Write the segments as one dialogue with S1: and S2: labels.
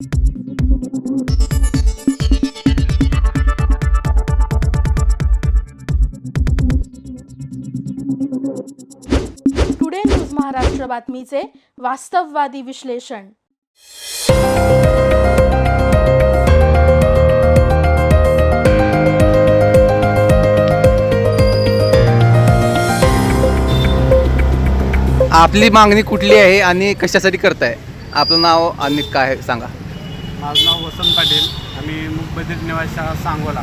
S1: Today news Maharashtra बातमीचे वास्तववादी विश्लेषण
S2: आपली मागणी कुठली आहे आणि कशासाठी करताय? आपलं नाव आणि काय सांगा.
S3: माझं नाव वसंत पाटील. आम्ही मुंबईतील निवास शाळा सांगोला.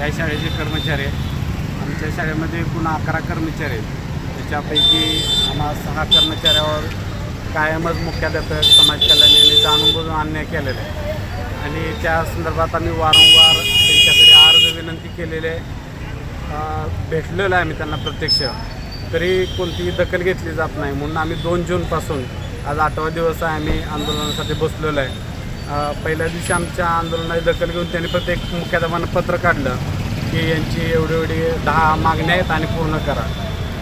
S3: या शाळेचे कर्मचारी आहेत. आमच्या शाळेमध्ये एकूण अकरा कर्मचारी आहेत. त्याच्यापैकी आम्हा सहा कर्मचाऱ्यावर कायमच मुख्याध्यापक समाज कल्याण यांनी जाणून बुजून अन्याय केलेला आहे आणि त्या संदर्भात आम्ही वारंवार त्यांच्याकडे अर्ज विनंती केलेले आहे. भेटलेलो आहे आम्ही त्यांना प्रत्यक्ष. तरी कोणतीही दखल घेतली जात नाही. म्हणून आम्ही दोन जूनपासून आज आठवा दिवस आहे आम्ही आंदोलनासाठी बसलेलो आहे. पहिल्या दिवशी आमच्या आंदोलनाची दखल घेऊन त्यांनी प्रत्येक मुख्याध्यापानं पत्र काढलं की यांची एवढी एवढी दहा मागण्या आहेत आणि पूर्ण करा.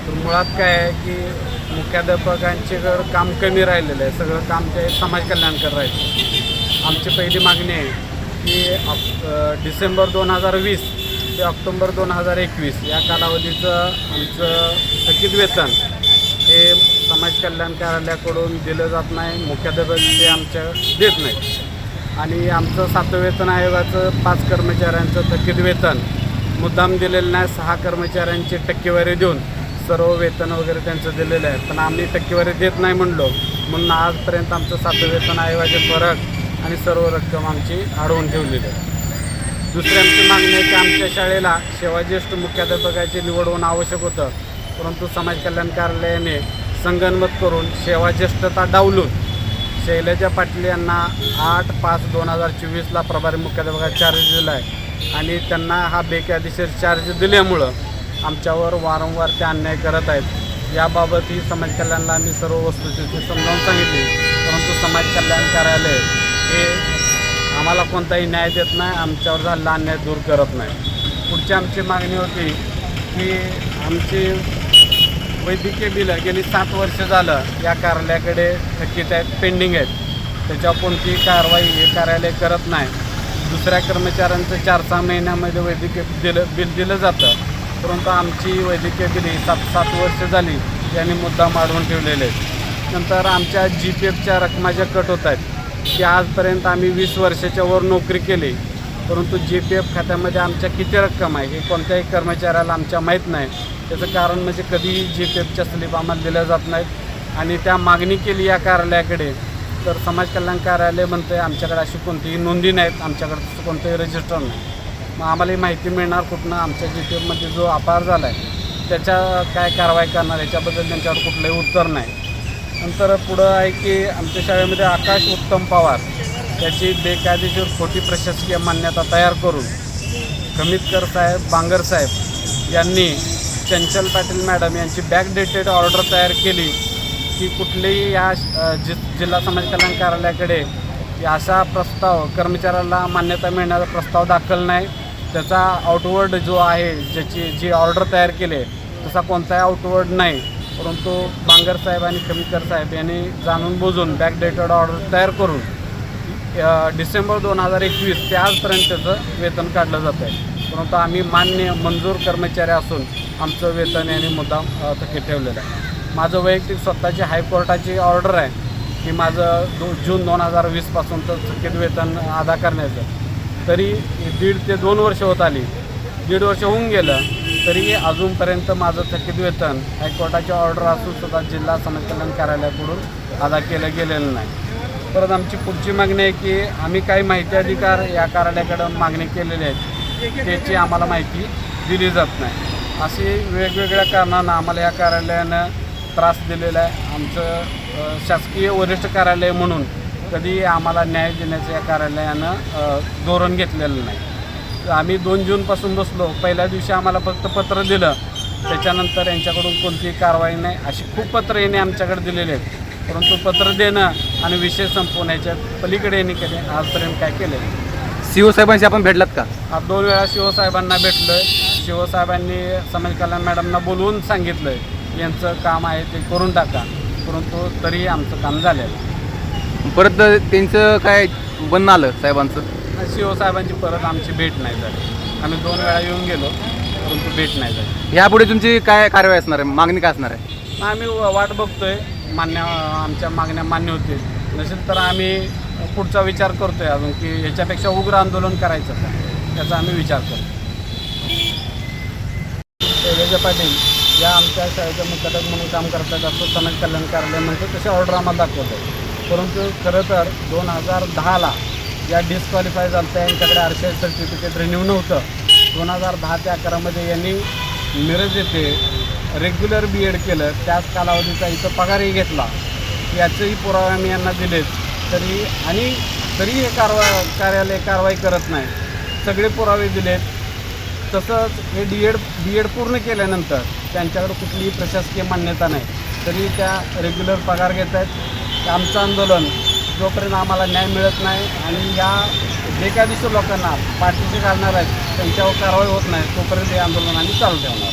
S3: तर मुळात काय आहे की मुख्याध्यापकांचे जर काम कमी राहिलेलं आहे. सगळं काम ते समाज कल्याणकर राहिलं आमची पहिली मागणी आहे की ऑक् डिसेंबर दोन हजार वीस ते ऑक्टोंबर दोन हजार एकवीस या कालावधीचं आमचं थकीत वेतन हे समाज कल्याण कार्यालयाकडून दिलं जात नाही मुख्याध्यापक ते आमच्या देत नाही आणि आमचं सातवं वेतन आयोगाचं पाच कर्मचाऱ्यांचं थकीत वेतन मुद्दाम दिलेलं नाही सहा कर्मचाऱ्यांची टक्केवारी देऊन सर्व वेतन वगैरे त्यांचं दिलेलं आहे. पण आम्ही टक्केवारी देत नाही म्हणलो. म्हणून आजपर्यंत आमचं सातवं वेतन आयोगाचे फरक आणि सर्व रक्कम आमची अडवून ठेवलेली आहे. दुसरी आमची मागणी आहे की आमच्या शाळेला सेवाज्येष्ठ मुख्याध्यापकाची निवड होणं आवश्यक होतं. परंतु समाज कल्याण कार्यालयाने संगनमत करून सेवाज्येष्ठता डावलून शैलजा पाटील यांना आठ पाच दोन हजार चोवीसला प्रभारी मुख्याध्यापकाचा चार्ज दिला आहे. आणि त्यांना हा बेकायदेशीर चार्ज दिल्यामुळं आमच्यावर वारंवार ते अन्याय करत आहेत. याबाबत ही समाज कल्याणला आम्ही सर्व वस्तुस्थिती समजावून सांगितली. परंतु समाज कल्याण कार्यालय हे आम्हाला कोणताही न्याय देत नाही आमच्यावर झालेला अन्याय दूर करत नाही. पुढची आमची मागणी होती की आमची वैद्यकीय बिलं गेली सात वर्ष झालं. या कार्यालयाकडे थकीत आहेत पेंडिंग आहेत. त्याच्यावर कोणतीही कारवाई हे कार्यालय करत नाही. दुसऱ्या कर्मचाऱ्यांचं चार सहा महिन्यामध्ये वैद्यकीय दिलं बिल दिलं जातं. परंतु आमची वैद्यकीय बिले सात सात वर्ष झाली. यांनी मुद्दा माडवून ठेवलेले आहेत. नंतर आमच्या जी पी एफच्या रकमा ज्या कट होत आहेत. की आजपर्यंत आम्ही वीस वर्षाच्या वर नोकरी केली. परंतु जी पी एफ खात्यामध्ये आमच्या किती रक्कम आहे हे कोणत्याही कर्मचाऱ्याला आमच्या माहीत नाही. त्याचं कारण म्हणजे कधीही जी पी एफच्या स्लिप आम्हाला दिल्या जात नाहीत. आणि त्या मागणी केली या कार्यालयाकडे तर समाज कल्याण कार्यालय म्हणतं आहे आमच्याकडे अशी कोणतीही नोंदी नाहीत आमच्याकडे तसं कोणतंही रजिस्टर नाही. मग आम्हाला ही माहिती मिळणार कुठनं आमच्या जी पी एफमध्ये जो अपार झाला आहे त्याच्या काय कारवाई करणार याच्याबद्दल त्यांच्यावर कुठलंही उत्तर नाही. नंतर पुढं आहे की आमच्या शाळेमध्ये आकाश उत्तम पवार त्याची बेकायदेशीर खोटी प्रशासकीय मान्यता तयार करून कमीतकर साहेब बांगर साहेब यांनी चंचल पाटील मॅडम यांची बॅकडेटेड ऑर्डर तयार केली की कुठलेही या जि जिल्हा समाज कल्याण कार्यालयाकडे असा प्रस्ताव कर्मचाऱ्याला मान्यता मिळणारा प्रस्ताव दाखल नाही. त्याचा आउटवर्ड जो आहे ज्याची जी ऑर्डर तयार केली आहे, तसा कोणताही आउटवर्ड नाही. परंतु बांगर साहेब आणि कमीकर साहेब यांनी जाणून बुजून बॅकडेटेड ऑर्डर तयार करून डिसेंबर दोन हजार एकवीस ते आजपर्यंतचं वेतन काढलं जातं आहे. परंतु आम्ही मान्य मंजूर कर्मचारी असून आमचं वेतन यांनी मुद्दाम थकीत ठेवलेलं आहे. माझं वैयक्तिक स्वतःची हायकोर्टाची ऑर्डर आहे. की माझं दो जून दोन हजार वीसपासूनचं थकीत वेतन अदा करण्याचं. तरी दीड ते दोन वर्ष होत आली. दीड वर्ष होऊन गेलं तरी अजूनपर्यंत माझं थकीत वेतन हायकोर्टाची ऑर्डर असून सुद्धा जिल्हा समाज कल्याण कार्यालयाकडून अदा केलं गेलेलं नाही. परत आमची पुढची मागणी आहे की आम्ही काही माहिती अधिकार या कार्यालयाकडं मागणी केलेली आहेत त्याची आम्हाला माहिती दिली जात नाही. अशी वेगवेगळ्या कारणानं आम्हाला या कार्यालयानं त्रास दिलेला आहे. आमचं शासकीय वरिष्ठ कार्यालय म्हणून कधी आम्हाला न्याय देण्याचं या कार्यालयानं धोरण घेतलेलं नाही. आम्ही दोन जूनपासून बसलो. पहिल्या दिवशी आम्हाला फक्त पत्र दिलं. त्याच्यानंतर यांच्याकडून कोणतीही कारवाई नाही. अशी खूप पत्र यांनी आमच्याकडे दिलेली आहेत. परंतु पत्र देणं आणि विषय संपवण्याच्या पलीकडे यांनी कधी आजपर्यंत काय केलं
S2: सी ओ साहेबांशी आपण भेटलात का?
S3: आज दोन वेळा शिवसाहेबांना भेटलो आहे शिवसाहेबांनी समाज कल्याण मॅडमना बोलवून सांगितलं आहे यांचं काम आहे ते करून टाका. परंतु तरीही आमचं काम झालेलं.
S2: परत त्यांचं काय बंद आलं साहेबांचं?
S3: सी ओ साहेबांची परत आमची भेट नाही झाली. आम्ही दोन वेळा येऊन गेलो परंतु भेट नाही झाली.
S2: ह्यापुढे तुमची काय कारवाई असणार आहे? मागणी काय असणार आहे?
S3: आम्ही वाट बघतोय. मान्य आमच्या मागण्या मान्य होतील नसेल तर आम्ही पुढचा विचार करतो आहे अजून की ह्याच्यापेक्षा उग्र आंदोलन करायचं का? याचा आम्ही विचार करतो शैलेजा पाटील या आमच्या शाळेच्या मुख्याध्यापक म्हणून काम करतात असं समाज कल्याण कार्यालयामध्ये तसे ऑर्डर आम्हाला दाखवतो परंतु खरं तर दोन हजार दहाला या डिस्क्वालिफाय झालं त्यांच्याकडे यांच्याकडे R C I certificate renew नव्हतं दोन हजार दहा ते अकरामध्ये यांनी मिरज येथे रेग्युलर बी एड केलं त्याच कालावधीचा इथं पगारही घेतला. याचेही पुरावे आम्ही यांना दिलेत. तरी आणि तरी हे कारवा कार्यालय कारवाई करत नाही. सगळे पुरावे दिलेत. तसंच हे डी एड बी एड पूर्ण केल्यानंतर त्यांच्याकडे कुठलीही प्रशासकीय मान्यता नाही. तरी त्या रेग्युलर पगार घेत आहेत. आमचं आंदोलन जोपर्यंत आम्हाला न्याय मिळत नाही आणि या बेकायदेशीर लोकांना पाठीशी घालणार आहेत त्यांच्यावर कारवाई होत नाही तोपर्यंत हे आंदोलन आम्ही चालू ठेवणार.